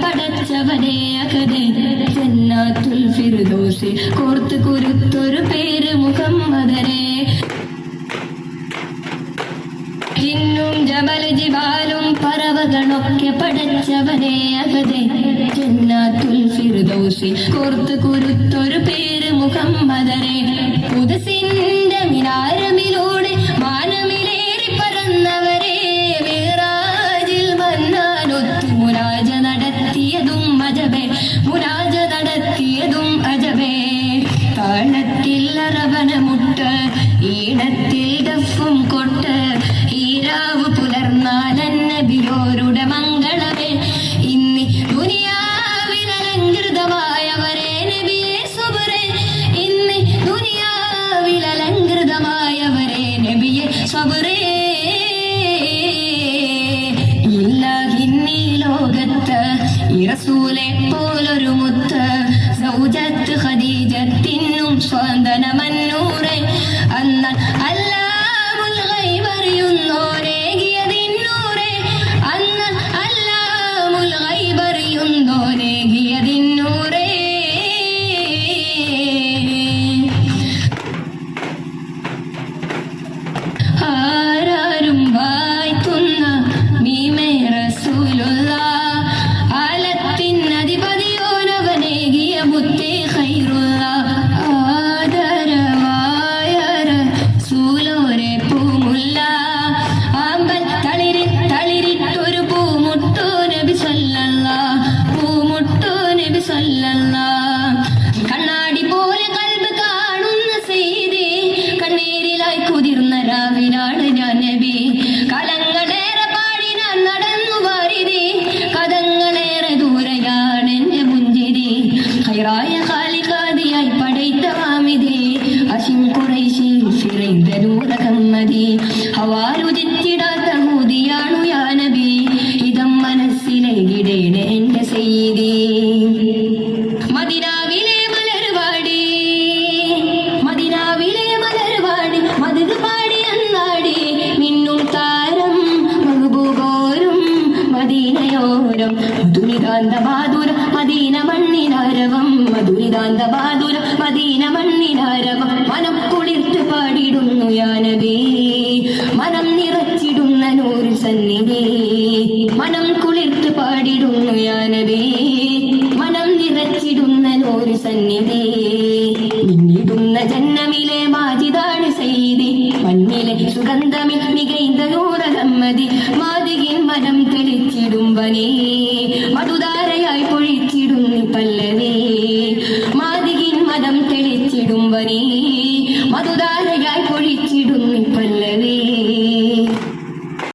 പടച്ചവനെ അകതെ ജന്നാത്തുൽ ഫിർദോസി. കോർത്ത് കുരുത്തൊരു പേര് മുഹമ്മദനെ ജിന്നും ജബൽ ജിബാലും പറവകളൊക്കെ പടച്ചവനെ അകതെ ജന്നാത്തുൽ ഫിർദോസി. കോർത്ത് കുരുത്തൊരു പേര് മുഹമ്മദരെ. പുതുസിന്റെ മിനാരമിലൂടെ നടത്തിയതും അജബേ. മുരാജ നടത്തിയതും അജബേ. താളത്തിൽ അറവന മുട്ട് ഈണത്തിൽ ദഫും കൊട്ട്. ഈരാവ് പുലർന്നാലന്നബിയോരുടെ മംഗളമേ. ഇന്നി ദുനിയാവിലലങ്കൃതമായവരെ നബിയെ സുബറേ ഇന്നി ദുനിയാവിലലങ്കൃതമായവരെ നബിയെ സ്വബറേ ഇറസൂലെ പോലൊരു മുത്ത്. സൗജത്ത് ഖദീജത്തിനും സ്വാന്തനമന്നൂറെ. അന്ന അല്ലാമുൽ ഹൈറായ കാലികാതിയായി പടൈത്ത വാമിതി അശിം കുറൈശി ഫിറൈന്ത നൂറകമ്മതി ഹവാരുചിത്തിടാത്ത ഹൂതിയാണു യാ നബി ഇതം മനസ്സിലെ ഇടേണ എന്റെ സെയ്തി മധുരിതാന്ത ബാദുര മദീന മണ്ണിനാരകം മനം കുളിർത്ത് പാടിടുന്നു യാനബി മനം നിറച്ചിടുന്ന നൂറ് സന്നിധി. മനം കുളിർത്ത് പാടിടുന്നു യാനബി മനം നിറച്ചിടുന്ന നൂറ് സന്നിധി. ഇന്നിടുന്ന ജന്മമിലെ മാജിതാണ് സെയ്തി മണ്ണിലെ സുഗന്ധമിൽ നൂറ സമ്മതി മാതികിൻ മനം തെളിച്ചിടുമ്പനേ മധുധാരയായി മാതികിൻ മനം